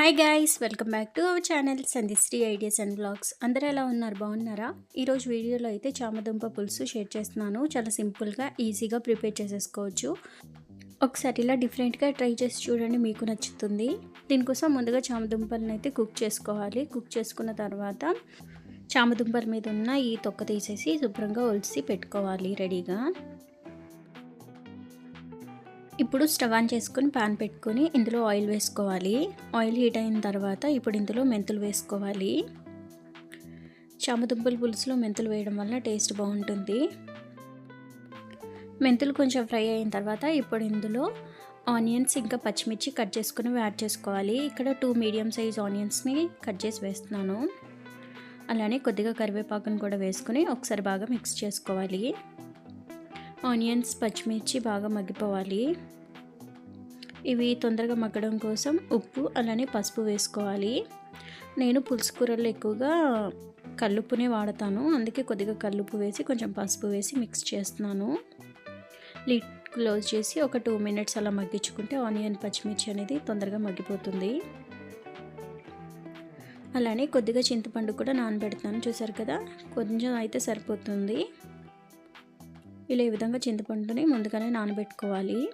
Hi guys welcome back to our channel Sandhisri ideas and blogs అందరూ ఎలా ఉన్నారు? బాగున్నారా? ఈరోజు వీడియోలో అయితే చామదుంప పులుసు షేర్ చేస్తున్నాను. చాలా సింపుల్గా ఈజీగా ప్రిపేర్ చేసేసుకోవచ్చు. ఒకసారి ఇలా డిఫరెంట్గా ట్రై చేసి చూడండి మీకు నచ్చుతుంది. దీనికోసం ముందుగా చామదుంపలను అయితే కుక్ చేసుకోవాలి. కుక్ చేసుకున్న తర్వాత చామదుంపల మీద ఉన్న ఈ తొక్క తీసేసి శుభ్రంగా ఒలిసి పెట్టుకోవాలి రెడీగా ఇప్పుడు స్టవ్ ఆన్ చేసుకొని పాన్ పెట్టుకొని ఇందులో ఆయిల్ వేసుకోవాలి. ఆయిల్ హీట్ అయిన తర్వాత ఇప్పుడు ఇందులో మెంతులు వేసుకోవాలి. చామదుంపల పులుసులో మెంతులు వేయడం వల్ల టేస్ట్ బాగుంటుంది. మెంతులు కొంచెం ఫ్రై అయిన తర్వాత ఇప్పుడు ఇందులో ఆనియన్స్ ఇంకా పచ్చిమిర్చి కట్ చేసుకుని యాడ్ చేసుకోవాలి. ఇక్కడ టూ మీడియం సైజ్ ఆనియన్స్ని కట్ చేసి వేస్తున్నాను. అలానే కొద్దిగా కరివేపాకును కూడా వేసుకొని ఒకసారి బాగా మిక్స్ చేసుకోవాలి. ఆనియన్స్ పచ్చిమిర్చి బాగా మగ్గిపోవాలి. ఇవి తొందరగా మగ్గడం కోసం ఉప్పు అలానే పసుపు వేసుకోవాలి. నేను పులుసు కూరల్లో ఎక్కువగా కల్లుప్పునే వాడతాను. అందుకే కొద్దిగా కల్లుప్పు వేసి కొంచెం పసుపు వేసి మిక్స్ చేస్తున్నాను. లిడ్ క్లోజ్ చేసి ఒక టూ మినిట్స్ అలా మగ్గించుకుంటే ఆనియన్ పచ్చిమిర్చి అనేది తొందరగా మగ్గిపోతుంది. అలానే కొద్దిగా చింతపండు కూడా నానబెడతాను చూసారు కదా? కొంచెం అయితే సరిపోతుంది. ఇలా ఈ విధంగా చింతపండుని ముందుగానే నానబెట్టుకోవాలి.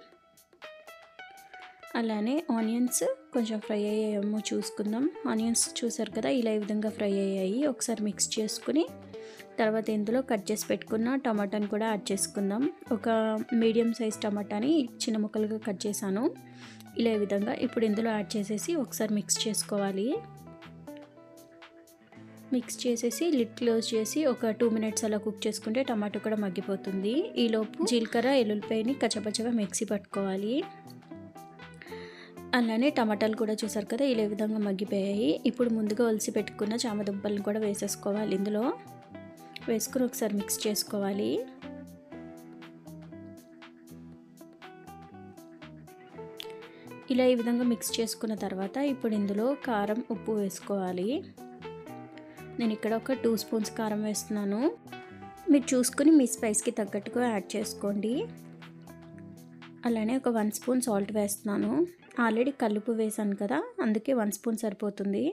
అలానే ఆనియన్స్ కొంచెం ఫ్రై అయ్యాయేమో చూసుకుందాం. ఆనియన్స్ చూసారు కదా ఇలా ఈ విధంగా ఫ్రై అయ్యాయి. ఒకసారి మిక్స్ చేసుకుని తర్వాత ఇందులో కట్ చేసి పెట్టుకున్న టమాటాని కూడా యాడ్ చేసుకుందాం. ఒక మీడియం సైజ్ టమాటాని చిన్న ముక్కలుగా కట్ చేశాను. ఇలా ఈ విధంగా ఇప్పుడు ఇందులో యాడ్ చేసేసి ఒకసారి మిక్స్ చేసుకోవాలి. మిక్స్ చేసేసి లిడ్ క్లోజ్ చేసి ఒక టూ మినిట్స్ అలా కుక్ చేసుకుంటే టమాటో కూడా మగ్గిపోతుంది. ఈలోపు జీలకర్ర ఎల్లుల్లిపాయని కచ్చపచ్చగా మిక్సీ పట్టుకోవాలి. అలానే టమాటాలు కూడా చూసారు కదా ఇలా విధంగా మగ్గిపోయాయి. ఇప్పుడు ముందుగా ఒలిసి పెట్టుకున్న చామదుంపలను కూడా వేసేసుకోవాలి ఇందులో. వేసుకుని ఒకసారి మిక్స్ చేసుకోవాలి. ఇలా ఈ విధంగా మిక్స్ చేసుకున్న తర్వాత ఇప్పుడు ఇందులో కారం ఉప్పు వేసుకోవాలి. నేను ఇక్కడ ఒక టూ స్పూన్స్ కారం వేస్తున్నాను. మీరు చూసుకుని మీ స్పైస్కి తగ్గట్టుగా యాడ్ చేసుకోండి. అలానే ఒక వన్ స్పూన్ సాల్ట్ వేస్తున్నాను. ఆల్రెడీ కలుపు వేసాను కదా అందుకే వన్ స్పూన్ సరిపోతుంది.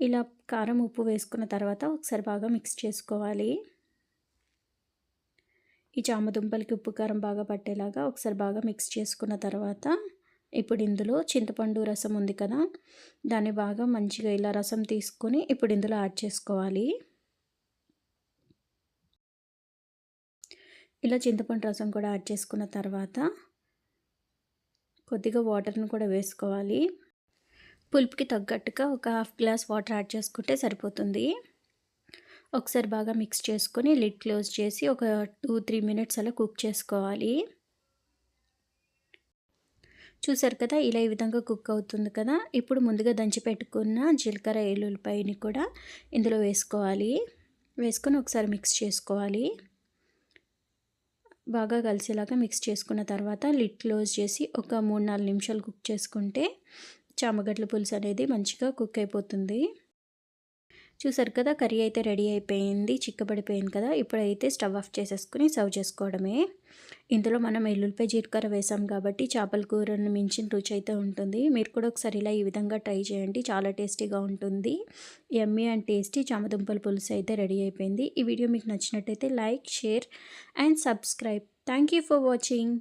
ఇలా కారం ఉప్పు వేసుకున్న తర్వాత ఒకసారి బాగా మిక్స్ చేసుకోవాలి. ఈ చామదుంపలకి ఉప్పు కారం బాగా పట్టేలాగా ఒకసారి బాగా మిక్స్ చేసుకున్న తర్వాత ఇప్పుడు ఇందులో చింతపండు రసం ఉంది కదా దాన్ని బాగా మంచిగా ఇలా రసం తీసుకొని ఇప్పుడు ఇందులో యాడ్ చేసుకోవాలి. ఇలా చింతపండు రసం కూడా యాడ్ చేసుకున్న తర్వాత కొద్దిగా వాటర్ని కూడా వేసుకోవాలి. పులుపుకి తగ్గట్టుగా ఒక హాఫ్ గ్లాస్ వాటర్ యాడ్ చేసుకుంటే సరిపోతుంది. ఒకసారి బాగా మిక్స్ చేసుకొని లిడ్ క్లోజ్ చేసి ఒక టూ త్రీ మినిట్స్ అలా కుక్ చేసుకోవాలి. చూసారు కదా ఇలా ఈ విధంగా కుక్ అవుతుంది కదా. ఇప్పుడు ముందుగా దంచి పెట్టుకున్న జీలకర్ర ఎల్లుల్లిపాయని కూడా ఇందులో వేసుకోవాలి. వేసుకొని ఒకసారి మిక్స్ చేసుకోవాలి. బాగా కలిసేలాగా మిక్స్ చేసుకున్న తర్వాత లిడ్ క్లోజ్ చేసి ఒక మూడు నాలుగు నిమిషాలు కుక్ చేసుకుంటే చామగడ్ల పులుసు అనేది మంచిగా కుక్ అయిపోతుంది. చూసారు కదా కర్రీ అయితే రెడీ అయిపోయింది చిక్కబడిపోయింది కదా ఇప్పుడైతే స్టవ్ ఆఫ్ చేసేసుకుని సర్వ్ చేసుకోవడమే. ఇందులో మనం ఎల్లుల్లిపై జీలకర్ర వేసాం కాబట్టి చేపల కూరను మించిన రుచి అయితే ఉంటుంది. మీరు కూడా ఒకసారి ఇలా ఈ విధంగా ట్రై చేయండి చాలా టేస్టీగా ఉంటుంది. ఎమ్మీ అండ్ టేస్టీ చామదుంపల పులుసు అయితే రెడీ అయిపోయింది. ఈ వీడియో మీకు నచ్చినట్టయితే like share and subscribe. Thank for watching.